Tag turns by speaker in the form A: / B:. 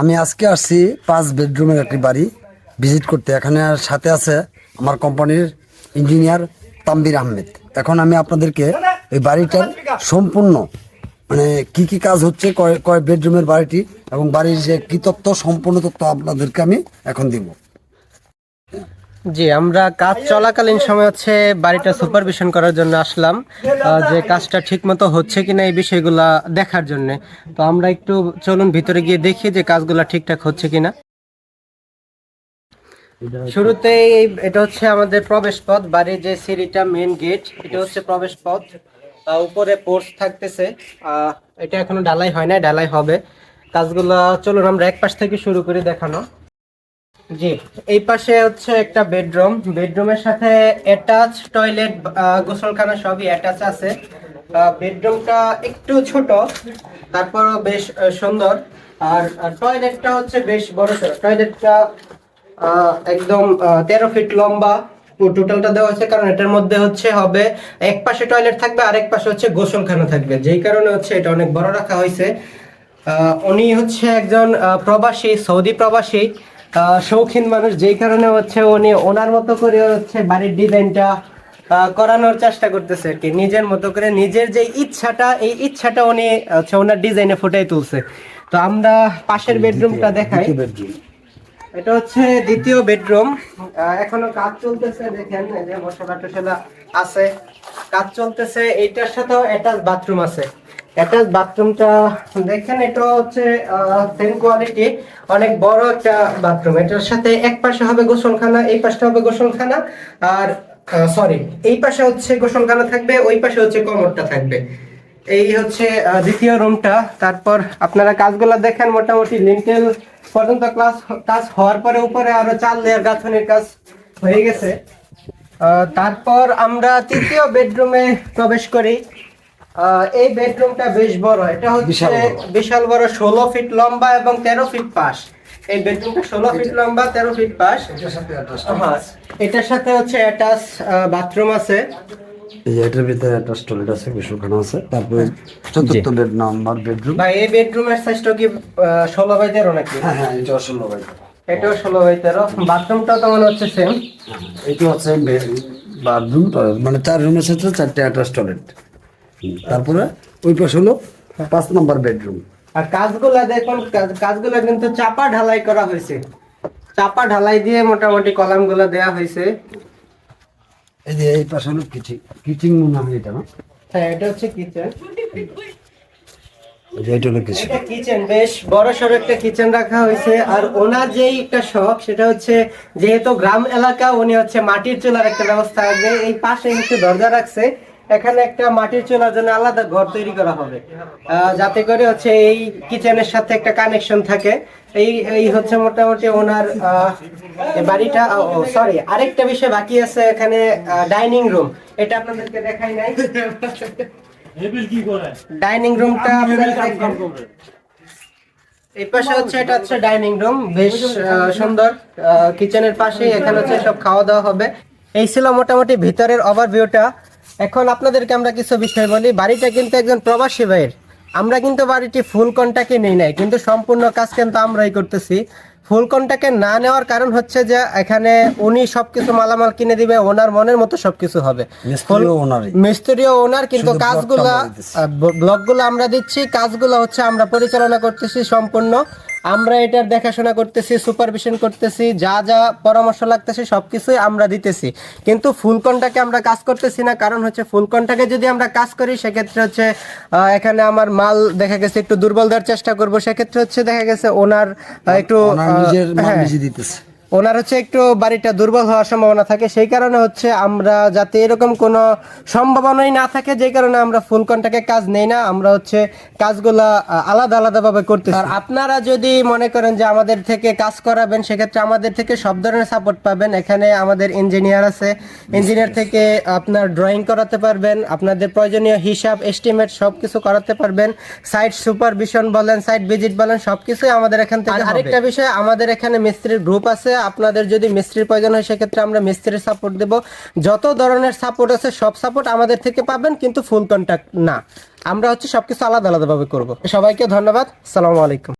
A: আমি আজকে আসছি পাঁচ বেডরুমের একটি বাড়ি ভিজিট করতে। এখানে সাথে আছে আমার কোম্পানির ইঞ্জিনিয়ার তাম্বির আহমেদ। এখন আমি আপনাদেরকে এই বাড়িটার সম্পূর্ণ মানে কি কি কাজ হচ্ছে, কয় কয় বেডরুমের বাড়িটি এবং বাড়ির যে কী তত্ত্ব সম্পূর্ণ তত্ত্ব আপনাদেরকে আমি এখন দিব।
B: জি, আমরা কাজ চলাকালীন সময় হচ্ছে বাড়িটা সুপারভিশন করার জন্য আসলাম। যে কাজটা ঠিকমতো হচ্ছে কিনা এই বিষয়গুলা দেখার জন্য। তো আমরা একটু চলুন ভিতরে গিয়ে দেখি যে কাজগুলা ঠিকঠাক হচ্ছে কিনা। শুরুতেই এটা হচ্ছে আমাদের প্রবেশ পথ, বাড়ির যে সিঁড়িটা মেন গেট এটা হচ্ছে প্রবেশ পথ। উপরে পোর্স থাকতেছে। এটা এখনও ঢালাই হয় না ঢালাই হবে। কাজগুলা চলুন, আমরা এক পাশ থেকে শুরু করে দেখানো। জি, এই পাশে হচ্ছে একটা বেডরুম। বেডরুমের সাথে অ্যাটাচ টয়লেট গোসলখানা সবই অ্যাটাচ আছে। বেডরুমটা একটু ছোট, তারপরও বেশ সুন্দর। আর টয়লেটটা হচ্ছে বেশ বড় টয়লেটটা একদম তেরো ফিট লম্বা। টোটালটা দেওয়া হয়েছে কারণ এটার মধ্যে হচ্ছে হবে, এক পাশে টয়লেট থাকবে আর এক পাশে হচ্ছে গোসলখানা থাকবে। যেই কারণে হচ্ছে এটা অনেক বড় রাখা হয়েছে। উনি হচ্ছে একজন প্রবাসী, সৌদি প্রবাসী। শৌখিন মানুষ যেই কারণে হচ্ছে উনি ওনার মতো করে হচ্ছে বাড়ির ডিজাইনটা করানোর চেষ্টা করতেছে আর কি। নিজের মতো করে নিজের যে ইচ্ছাটা এই ইচ্ছাটা উনি হচ্ছে ওনার ডিজাইনে ফুটাই তুলছে। তো আমরা পাশের বেডরুমটা দেখাই। এটা হচ্ছে দ্বিতীয় বেডরুম। এখনও কাজ চলতেছে দেখেন যে মশলা টসলা আছে। কাজ চলতেছে এইটার সাথেও অ্যাটাচ বাথরুম আছে। অ্যাটাচ বাথরুমটা দেখেন, এটা হচ্ছে সেম কোয়ালিটি অনেক বড় একটা বাথরুম এটার সাথে এক পাশে হবে গোসলখানা, এই পাশটা হবে গোসলখানা, আর সরি এই পাশে হচ্ছে গোসলখানা থাকবে, ওই পাশে হচ্ছে কমরটা থাকবে। এই হচ্ছে দ্বিতীয় রুমটা তারপর আপনারা কাজগুলো দেখেন, মোটামুটি লিন্টেল পর্যন্ত ক্লাস কাজ হওয়ার পরে উপরে আরও চার লেয়ার গাঁথনির কাজ হয়ে গেছে। তারপর আমরা তৃতীয় বেডরুমে প্রবেশ করি। এই বেডরুমটা বেশ বড়। এটা হচ্ছে
A: বিশাল বড়।
B: ষোলো ফিট লম্বা এবং তেরো ফিট পাশ। এই বেডরুমটা ষোলো ফিট লম্বা তেরো ফিট পাশ।
A: এটার সাথে।
B: হ্যাঁ, হচ্ছে অ্যাটাচ বাথরুম আছে।
A: এই এটার ভিতরে একটা টয়লেট আছে গোসলখানা আছে। তারপরে চতুর্থ বেড নাম্বার বেডরুম
B: ভাই এই বেডরুমের সাইজটা কি ষোলো বাই তেরো নাকি?
A: হ্যাঁ হ্যাঁ এটা আসলে ভাই
B: এটাও ষোলো বাই তেরো। বাথরুমটাও তো মনে হচ্ছে সেম
A: এটা হচ্ছে বাথরুম টয়লেট মানে চার রুমের সাথে চারটে অ্যাটাচ টয়লেট তারপরে ওই পাশে হলো পাঁচ নম্বর বেডরুম।
B: আর কাজগুলা দেখুন কাজ- কাজগুলা কিন্তু চাপা ঢালাই করা হয়েছে। চাপা ঢালাই দিয়ে মোটামুটি কলামগুলো দেয়া হয়েছে।
A: এই যে এই পাশে হলো কিচিং কিচিং মনে হয় এটা না?
B: হ্যাঁ এটা হচ্ছে কিচেন
A: এটা হলো কিচিং
B: কিচেন বেশ বড় সড়ো একটা কিচেন রাখা হয়েছে। আর ওনার যেই একটা শখ সেটা হচ্ছে যেহেতু গ্রাম এলাকা উনি হচ্ছে মাটির চুলার একটা ব্যবস্থা আছে এই পাশে হচ্ছে দরজা রাখছে। এখানে একটা মাটির চুলার জন্য আলাদা ঘর তৈরি করা হবে। যাতে করে হচ্ছে এই কিচেনের সাথে একটা কানেকশন থাকে। এই এই হচ্ছে মোটামুটি ওনার বাড়িটা সরি আরেকটা বিষয় বাকি আছে এখানে ডাইনিং রুম এটা আপনাদেরকে দেখাই নাই। ডাইনিং রুমটা এই পাশে হচ্ছে এটা হচ্ছে ডাইনিং রুম বেশ সুন্দর। কিচেনের পাশে এখানে হচ্ছে সব খাওয়া দাওয়া হবে। এই ছিল মোটামুটি ভিতরের ওভারভিউটা এখন আপনাদেরকে আমরা কিছু বিষয় বলি। বাড়িটা কিন্তু একজন প্রবাসী ভাইয়ের। আমরা কিন্তু বাড়িটি ফুল কন্টাকে নেই নাই কিন্তু সম্পূর্ণ কাজ কিন্তু আমরাই করতেছি। ফুল কন্টাকে না নেওয়ার কারণ হচ্ছে যে এখানে উনি সবকিছু মালামাল কিনে দিবে ওনার মনের মতো সবকিছু হবে।
A: মিস্ত্রিও
B: ওনার কিন্তু কাজগুলা ব্লকগুলো আমরা দিচ্ছি কাজগুলো হচ্ছে আমরা পরিচালনা করতেছি সম্পূর্ণ। আমরা এটার দেখাশোনা করতেছি সুপারভিশন করতেছি যা যা পরামর্শ লাগতেছে সব কিছুই আমরা দিতেছি। কিন্তু ফুলকনটাকে আমরা কাজ করতেছি না কারণ হচ্ছে ফুলকনটাকে যদি আমরা কাজ করি সেক্ষেত্রে হচ্ছে আহ, এখানে আমার মাল দেখা গেছে একটু দুর্বল দেওয়ার চেষ্টা করব। সেক্ষেত্রে হচ্ছে দেখা গেছে ওনার একটু হ্যাঁ। ওনার হচ্ছে একটু বাড়িটা দুর্বল হওয়ার সম্ভাবনা থাকে সেই কারণে হচ্ছে আমরা যাতে এরকম কোনো সম্ভাবনাই না থাকে যে কারণে আমরা ফুল কন্টাকে কাজ নেই না আমরা হচ্ছে কাজগুলা আলাদা আলাদাভাবে করতে আর আপনারা যদি মনে করেন যে আমাদের থেকে কাজ করাবেন সেক্ষেত্রে আমাদের থেকে সব ধরনের সাপোর্ট পাবেন। এখানে আমাদের ইঞ্জিনিয়ার আছে ইঞ্জিনিয়ার থেকে আপনার ড্রয়িং করাতে পারবেন আপনাদের প্রয়োজনীয় হিসাব এস্টিমেট সব কিছু করাতে পারবেন। সাইট সুপারভিশন বলেন সাইট ভিজিট বলেন সবকিছুই আমাদের এখান থেকে আরেকটা বিষয় আমাদের এখানে মিস্ত্রির গ্রুপ আছে আপনাদের যদি মিস্ত্রির প্রয়োজন হয়, সেক্ষেত্রে আমরা মিস্ত্রির সাপোর্ট দেব। যত ধরনের সাপোর্ট আছে, সব সাপোর্ট আমাদের থেকে পাবেন, কিন্তু ফুল কন্ট্যাক্ট না। আমরা হচ্ছে সবকিছু আলাদা আলাদাভাবে করব। সবাইকে ধন্যবাদ। সালামু আলাইকুম।